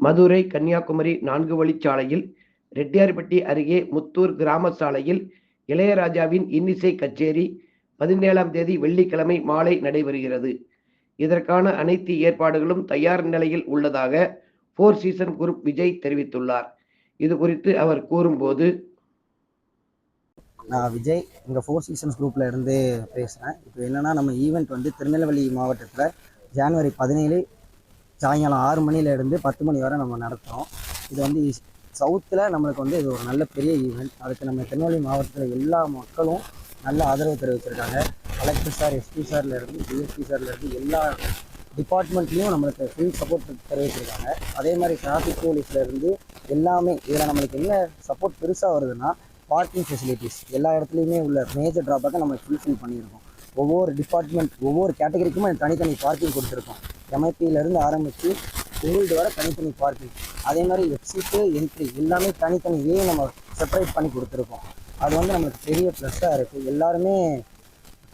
மதுரை கன்னியாகுமரி நான்கு வழிச்சாலையில் ரெட்டியார்பட்டி அருகே முத்தூர் கிராம சாலையில் இளையராஜாவின் இன்னிசை கச்சேரி பதினேழாம் தேதி வெள்ளிக்கிழமை மாலை நடைபெறுகிறது. இதற்கான அனைத்து ஏற்பாடுகளும் தயார் நிலையில் உள்ளதாக ஃபோர் சீசன் குரூப் விஜய் தெரிவித்துள்ளார். இது குறித்து அவர் கூறும்போது நான் விஜய் இங்கே ஃபோர் சீசன்ஸ் குரூப்பில் இருந்து பேசுகிறேன் இப்போ என்னென்னா நம்ம ஈவெண்ட் வந்து திருநெல்வேலி மாவட்டத்தில் ஜான்வரி பதினேழு சாயங்காலம் ஆறு மணியிலேருந்து பத்து மணி வரை நம்ம நடத்துகிறோம் இது வந்து சவுத்தில் நம்மளுக்கு வந்து இது ஒரு நல்ல பெரிய ஈவெண்ட் அதுக்கு நம்ம திருநெல்வேலி மாவட்டத்தில் எல்லா மக்களும் நல்ல ஆதரவு தெரிவிச்சிருக்காங்க. கலெக்டர் சார் எஸ்பி சார்லேருந்து டிஎஸ்பி சார்லேருந்து எல்லா டிபார்ட்மெண்ட்லேயும் நம்மளுக்கு ஃபுல் சப்போர்ட் தெரிவிச்சிருக்காங்க. அதே மாதிரி டிராஃபிக் போலீஸ்லேருந்து எல்லாமே இதில் நம்மளுக்கு என்ன சப்போர்ட் பெருசாக வருதுன்னா பார்க்கிங் ஃபெசிலிட்டிஸ் எல்லா இடத்துலையுமே உள்ள மேஜர் ட்ராபேக்கை நம்ம ஃபுல்ஃபில் பண்ணியிருக்கோம். ஒவ்வொரு டிபார்ட்மெண்ட் ஒவ்வொரு கேட்டகரிக்குமே தனித்தனி பார்க்கிங் கொடுத்துருக்கோம். எம்ஐபியிலேருந்து ஆரம்பித்து கோல்டு வர தனித்தனி பார்க்கிங் அதே மாதிரி எக்ஸிட்டு என்ட்ரி எல்லாமே தனித்தனியே நம்ம செப்பரேட் பண்ணி கொடுத்துருக்கோம். அது வந்து நம்மளுக்கு பெரிய ப்ளஸ்ஸாக இருக்குது எல்லாருமே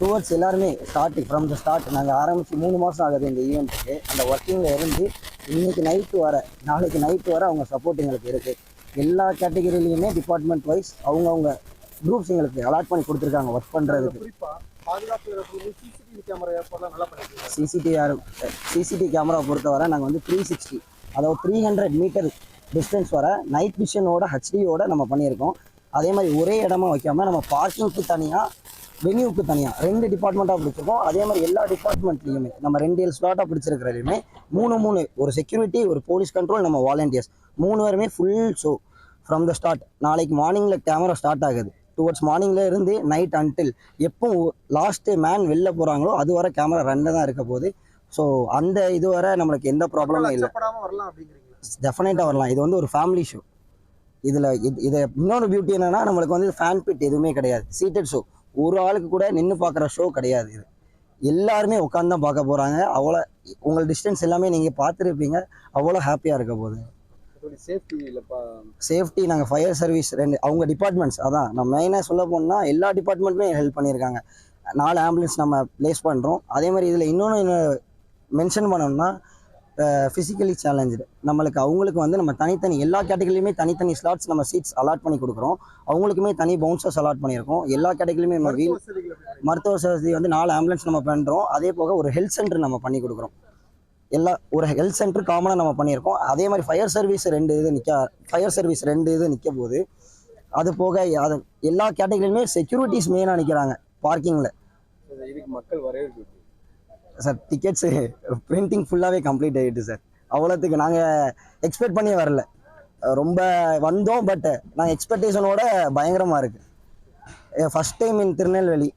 டுவர்ட்ஸ் எல்லாருமே ஸ்டார்டிங் ஃப்ரம் த ஸ்டார்ட் நாங்கள் ஆரம்பித்து மூணு மாதம் ஆகுது இந்த ஈவெண்ட்டுக்கு அந்த ஒர்க்கிங்கில் இருந்து இன்னைக்கு நைட்டு வர நாளைக்கு நைட்டு வர அவங்க சப்போர்ட் எங்களுக்கு இருக்குது எல்லா கேட்டகரியிலையுமே டிபார்ட்மெண்ட் வைஸ் அவங்கவுங்க குரூப்ஸ் எங்களுக்கு அலாட் பண்ணி கொடுத்துருக்காங்க ஒர்க் பண்ணுறதுக்கு பாதுகாப்பு கேமரா ஏற்பாடுலாம் நல்லா பண்ணிருக்கீங்க சிசிடிவி சிசிடிவி கேமரா பொறுத்தவரை நாங்கள் வந்து த்ரீ சிக்ஸ்டி அதாவது த்ரீ ஹண்ட்ரட் மீட்டர் டிஸ்டன்ஸ் வர நைட் விஷனோட ஹெச்டியோட நம்ம பண்ணியிருக்கோம். அதே மாதிரி ஒரே இடமா வைக்காம நம்ம பார்க்கிங்க்கு தனியாக வென்யூக்கு தனியாக ரெண்டு டிபார்ட்மெண்ட்டாக பிடிச்சிருக்கோம். அதே மாதிரி எல்லா டிபார்ட்மெண்ட்லேயுமே நம்ம ரெண்டு ஏழு ஸ்லாட்டாக பிடிச்சிருக்கிறதுலையுமே மூணு மூணு ஒரு செக்யூரிட்டி ஒரு போலீஸ் கண்ட்ரோல் நம்ம வாலண்டியர்ஸ் மூணு பேருமே full show from the start நாளைக்கு மார்னிங்கில் கேமரா ஸ்டார்ட் ஆகுது. டுவர்ட்ஸ் மார்னிங்ல இருந்து நைட் அன்டில் எப்போ லாஸ்ட்டு மேன் வெளில போகிறாங்களோ அது வரை கேமரா ரன்னில் தான் இருக்க போகுது. ஸோ அந்த இது வரை நம்மளுக்கு எந்த ப்ராப்ளமும் இல்லை. டெஃபினட்டாக வரலாம் இது வந்து ஒரு ஃபேமிலி ஷோ இதில் இது இதை இன்னொரு பியூட்டி என்னன்னா நம்மளுக்கு வந்து ஃபேன் பிட் எதுவுமே கிடையாது. சீட்டட் ஷோ ஒரு ஆளுக்கு கூட நின்று பார்க்குற ஷோ கிடையாது இது. எல்லாருமே உட்காந்து தான் பார்க்க போகிறாங்க அவ்வளோ உங்கள் டிஸ்டன்ஸ் எல்லாமே நீங்கள் பார்த்துருப்பீங்க. அவ்வளோ ஹாப்பியாக இருக்க போகுது. சேஃப்டி நாங்கள் ஃபயர் சர்வீஸ் ரெண்டு அவங்க டிபார்ட்மெண்ட்ஸ் அதான். நம்ம மெயினாக சொல்ல போனால் எல்லா டிபார்ட்மெண்ட்டுமே ஹெல்ப் பண்ணியிருக்காங்க நாலு ஆம்புலன்ஸ் நம்ம ப்ளேஸ் பண்ணுறோம் அதே மாதிரி இதில் இன்னொன்று மென்ஷன் பண்ணோம்னா ஃபிசிக்கலி சேலஞ்சு நம்மளுக்கு அவங்களுக்கு வந்து நம்ம தனித்தனி எல்லா கேட்டகரியிலுமே தனித்தனி ஸ்லாட்ஸ் நம்ம சீட்ஸ் அலாட் பண்ணி கொடுக்குறோம். அவங்களுக்குமே தனி பவுன்சர்ஸ் அலாட் பண்ணியிருக்கோம். எல்லா நம்ம வீல் எப்படி? மருத்துவ வசதி வந்து நாலு ஆம்புலன்ஸ் நம்ம பண்ணுறோம் அதே போக ஒரு ஹெல்த் சென்டர் நம்ம பண்ணி கொடுக்குறோம். எல்லா ஒரு ஹெல்த் சென்டர் காமனாக நம்ம பண்ணியிருக்கோம். அதே மாதிரி ஃபயர் சர்வீஸ் ரெண்டு இது நிற்க ஃபயர் சர்வீஸ் ரெண்டு இது நிற்க போகுது. அது போக அது எல்லா கேட்டகரியிலுமே செக்யூரிட்டிஸ் மெயினாக நிற்கிறாங்க பார்க்கிங்கில் இதுக்கு மக்கள் வரவேற்பு சார் டிக்கெட்ஸு பிரிண்டிங் ஃபுல்லாகவே கம்ப்ளீட் ஆகிட்டு சார். அவ்வளோத்துக்கு நாங்கள் எக்ஸ்பெக்ட் பண்ணியே வரல. ரொம்ப வந்தோம் பட் நாங்கள் எக்ஸ்பெக்டேஷனோட பயங்கரமாக இருக்குது first time in Tirunelveli.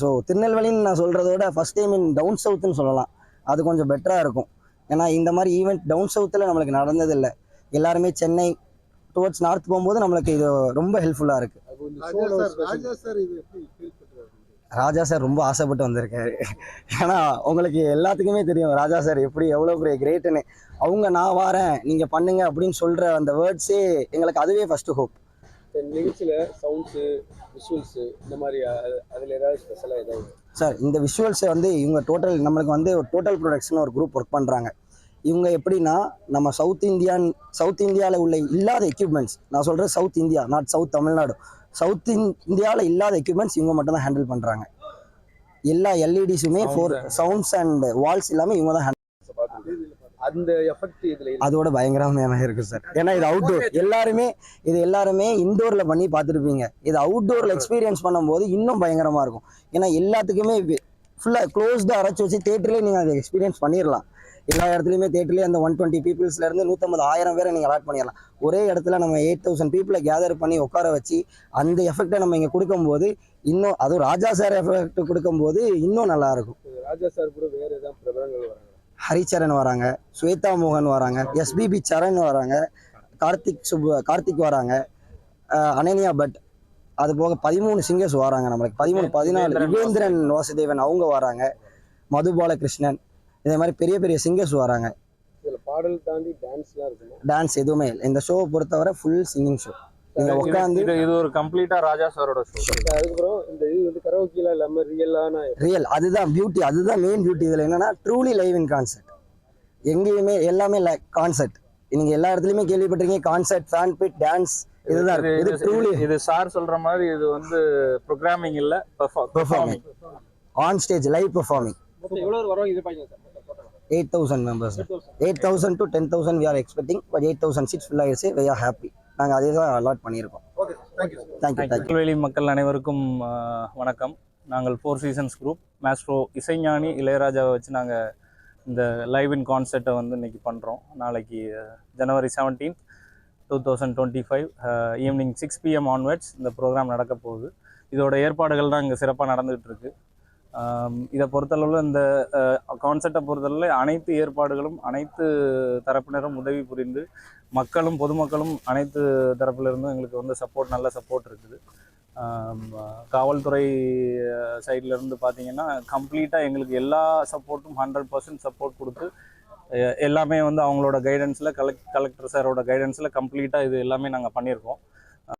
So திருநெல்வேலின்னு நான் சொல்கிறதோட ஃபஸ்ட் டைம் இன் டவுன் சவுத்துன்னு சொல்லலாம். அது கொஞ்சம் பெட்டராக இருக்கும். ஏன்னா இந்த மாதிரி ஈவெண்ட் டவுன் சவுத்தில் நம்மளுக்கு நடந்ததில்லை. எல்லாருமே சென்னை டுவர்ட்ஸ் நார்த் போகும்போது நம்மளுக்கு இது ரொம்ப ஹெல்ப்ஃபுல்லாக இருக்குது ராஜா சார் ரொம்ப ஆசைப்பட்டு வந்திருக்காரு. ஏன்னா உங்களுக்கு எல்லாத்துக்குமே தெரியும் ராஜா சார் எப்படி எவ்வளோ பெரிய கிரேட்டுன்னு அவங்க நான் வாரேன் நீங்கள் பண்ணுங்க அப்படின்னு சொல்கிற அந்த வேர்ட்ஸே எங்களுக்கு அதுவே ஃபஸ்ட்டு ஹோப் நிகழ்ச்சியில சவுண்ட்ஸு விஷுவல்ஸு இந்த மாதிரி அதுல ஏதாவது ஸ்பெஷலாக ஏதாவது சார் இந்த விஷுவல்ஸை வந்து இவங்க டோட்டல் நம்மளுக்கு வந்து ஒரு டோட்டல் ப்ரொடக்ஷன் ஒரு குரூப் ஒர்க் பண்ணுறாங்க இவங்க எப்படின்னா நம்ம சவுத் இந்தியான் சவுத் இந்தியாவில் உள்ள இல்லாத எக்யூப்மெண்ட்ஸ் நான் சொல்கிறது south India not south Tamil Nadu south இந்தியாவில் இல்லாத எக்யூப்மெண்ட்ஸ் இவங்க மட்டும் தான் ஹேண்டில் பண்ணுறாங்க எல்லா எல்இடிஸுமே ஃபோர் சவுண்ட்ஸ் அண்ட் வால்ஸ் எல்லாமே இவங்க தான் அந்த எஃபெக்ட் இதுல. அதோட பயங்கரமான இருக்கு சார். ஏன்னா இது அவுட்டோர் எல்லாருமே இது எல்லாருமே இண்டோர்ல பண்ணி பார்த்துருப்பீங்க. இது அவுட்டோர்ல எக்ஸ்பீரியன்ஸ் பண்ணும்போது இன்னும் பயங்கரமா இருக்கும். ஏன்னா எல்லாத்துக்குமே ஃபுல்லாக க்ளோஸ்டாக அரைச்சி வச்சு தேட்டர்லேயே நீங்கள் அதை எக்ஸ்பீரியன்ஸ் பண்ணிடலாம் எல்லா இடத்துலையுமே தேட்டர்லேயே அந்த ஒன் டுவெண்ட்டி பீப்புள்ஸ்லேருந்து நூற்றம்பது ஆயிரம் பேரை நீங்கள் அலாட் பண்ணிடலாம் ஒரே இடத்துல நம்ம எயிட் தௌசண்ட் பீப்புளை கேதர் பண்ணி உட்கார வச்சு அந்த எஃபெக்டை நம்ம இங்கே கொடுக்கும்போது இன்னும் அதுவும் ராஜா சார் எஃபெக்ட் கொடுக்கும்போது இன்னும் நல்லா இருக்கும். ராஜா சார் கூட வேற ஏதாவது பிரபலங்கள் வராங்க ஹரிச்சரன் வராங்க ஸ்வேதா மோகன் வராங்க எஸ்பிபி சரண் வராங்க கார்த்திக் சுப் கார்த்திக் வராங்க அனன்யா பட் அது போக பதிமூணு சிங்கர்ஸ் வராங்க நம்மளுக்கு. பதிமூணு பதினாலு யுகேந்திரன் வாசுதேவன். அவங்க வராங்க. மது பாலகிருஷ்ணன் இதே மாதிரி பெரிய பெரிய சிங்கர்ஸ் வராங்க. இதுல பாடல் தாண்டி டான்ஸ்லாம் டான்ஸ் எதுவுமே இல்லை. இந்த ஷோவை பொறுத்தவரை ஃபுல் சிங்கிங் ஷோ நீங்க உட்காந்து இது இது ஒரு கம்ப்ளீட்டா ராஜா சாரோட ஷோ அதுக்கப்புறம் இந்த இது வந்து கரோக்கிலாம் இல்லாம ரியலான ரியல் அதுதான் பியூட்டி அதுதான் மெயின் பியூட்டி இதில் என்னன்னா ட்ரூலி லைவ் இன் கான்சர்ட் எங்கேயுமே எல்லாமே கான்சர்ட் நீங்க எல்லா இடத்துலயுமே கேள்விப்பட்டிருக்கீங்க கான்சர்ட் ஃபேன் பிட் டான்ஸ் இதுதான் இது இருக்கு. இது இது- ட்ரூலி இது சார் சொல்ற மாதிரி இது வந்து ப்ரோக்ராமிங் இல்ல performing on stage live performing eight thousand members eight thousand to ten thousand we are expecting but eight thousand seats full ஆயிடுச்சு. வி ஆர் ஹாப்பி நாங்கள் அதே தான் அலாட் பண்ணியிருக்கோம். ஓகே தேங்க்யூ திருநெல்வேலி மக்கள் அனைவருக்கும் வணக்கம். நாங்கள் ஃபோர் சீசன்ஸ் குரூப் மேஸ்ட்ரோ இசைஞானி இளையராஜாவை வச்சு நாங்கள் இந்த லைவ் இன் கான்சர்ட்டை வந்து இன்னைக்கு பண்ணுறோம் நாளைக்கு January seventeen two thousand twenty five evening six PM onwards இந்த ப்ரோக்ராம் நடக்க போகுது. இதோட ஏற்பாடுகள் தான் இங்கே சிறப்பாக நடந்துகிட்டு இதை பொறுத்தளவில் இந்த கான்செப்டை பொறுத்தளவில் அனைத்து ஏற்பாடுகளும் அனைத்து தரப்பினரும் உதவி புரிந்து மக்களும் பொதுமக்களும் அனைத்து தரப்பிலிருந்தும் எங்களுக்கு வந்து சப்போர்ட் நல்ல சப்போர்ட் இருக்குது. காவல்துறை சைட்லேருந்து பார்த்தீங்கன்னா கம்ப்ளீட்டாக எங்களுக்கு எல்லா சப்போர்ட்டும் ஹண்ட்ரட் பர்சன்ட் சப்போர்ட் கொடுத்து எல்லாமே வந்து அவங்களோட கைடன்ஸில் கலெக்ட் கலெக்டர் சாரோட கைடன்ஸில் கம்ப்ளீட்டாக இது எல்லாமே நாங்கள் பண்ணியிருக்கோம்.